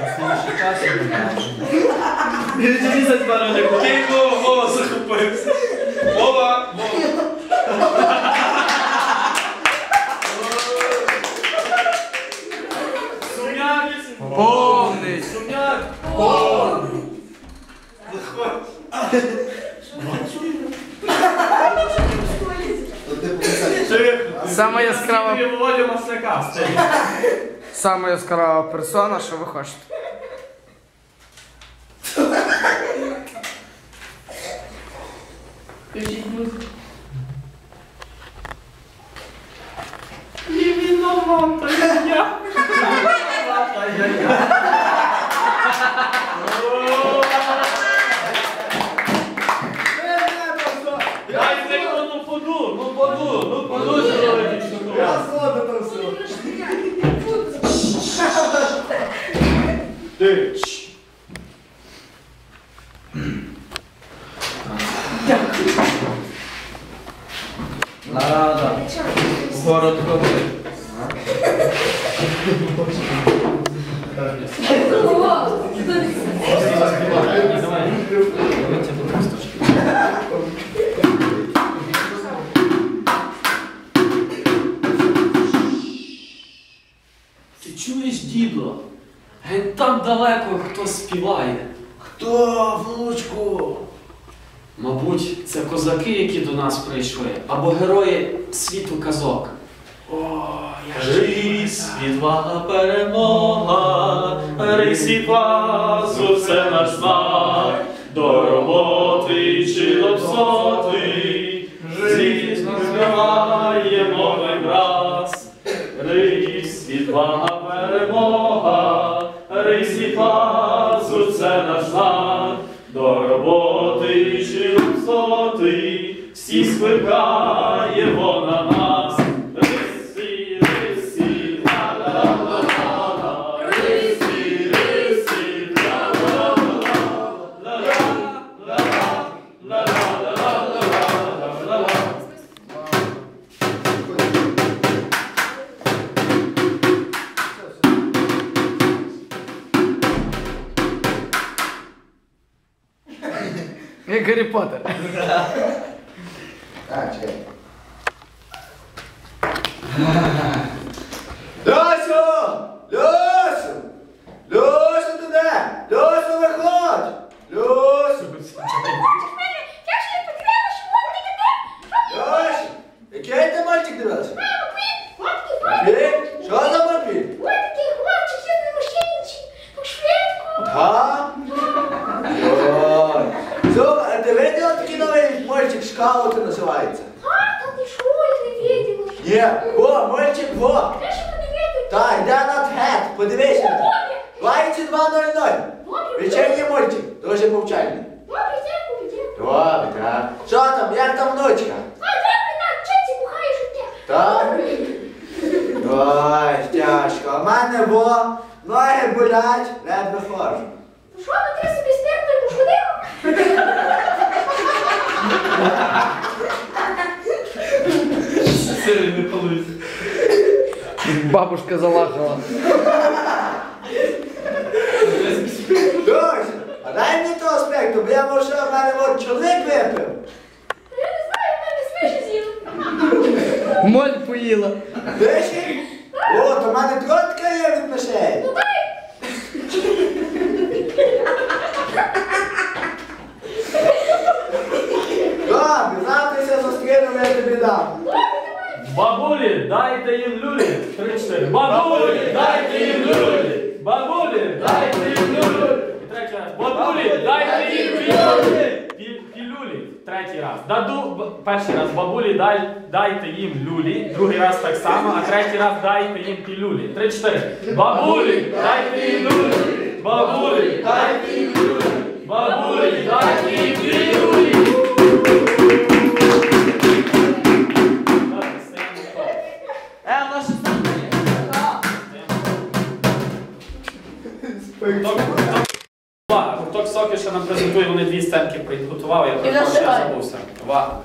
Настоящий час я Дивіться, бароня, куди Вова, Вова захопився. Вова, Вова. Сумняк. Повний. Сумняк. Повний. Заходь. Саме яскрава. Я Володю Масляка стоїть. Саме яскрава персона, що ви хочете. Включіть музику. Ти. Нарада. Город коли. Ти чуєш, дідо? Ген там далеко хтось співає. Хто, внучку? Мабуть, це козаки, які до нас прийшли, або герої світу казок. О, я Рись, відвага перемога, рись і пазу, це наш знак, до роботи чи до псоти, звісно, співаємо ми враз. Рись, відвага перемога, висоти, всі скликає вона нас. Рисі, рисі, ла-ла-ла-ла, рисі, рисі, ла-ла-ла-ла, ла-ла-ла-ла, ла-ла-ла-ла, ла-ла. E Harry Potter. ah, tchau. Lúcio! Lúcio! Lúcio, tu né? Lúcio, Marcos! Lúcio! Lúcio! Quem te мальчик дрался? Мама, блин, вот ты, вот ты. Что за мобиль? Вот ты, вот ты, мужчинчик, шведку. Да? Зо, ти виділа такий новий мальчик, шкалу ти називається? Так, та ти що, я не виділа. Є, о, мальчик, во. Ти що не виділа? Так, йде на тхет, подивися. Лайці 2.00. Вечірній мультик, дуже повчальний. Добре, дякую, дякую. Добре, так. Що там, як там внучка? А, дякую, так, вчиться, бухаєш у тебе. Так? Ой, тяжко. У мене бо ноги болять, ледве ходжу. Що, ну ти собі стерпно пошкодив? Сири не полиці. Бабушка залахала. Дось, а дай мені того аспекту, бо я може, в мене от чоловік випив. Я не знаю, в мене свише з'їв. Моль поїла. Диші? О, то в мене тротка є від мишей. Ну дай. Добре, завтра ся зустрінемо, я тобі дам. Бабулі, дайте їм люлі. Три-чотири. Бабулі, дайте їм люлі. Бабулі, дайте їм люлі. І третій раз. Бабулі, дайте їм люлі. Пі- Пілюлі. Третій раз. Даду перший раз. Бабулі, дай, дайте їм люлі. Другий раз так само, а третій раз дайте їм пілюлі. Три-чотири. Бабулі, дайте їм люлі. Бабулі, дайте їм люлі. Бабулі, дайте гурток соки ще нам презентує, вони дві сценки підготували, я просто забувся. Увага.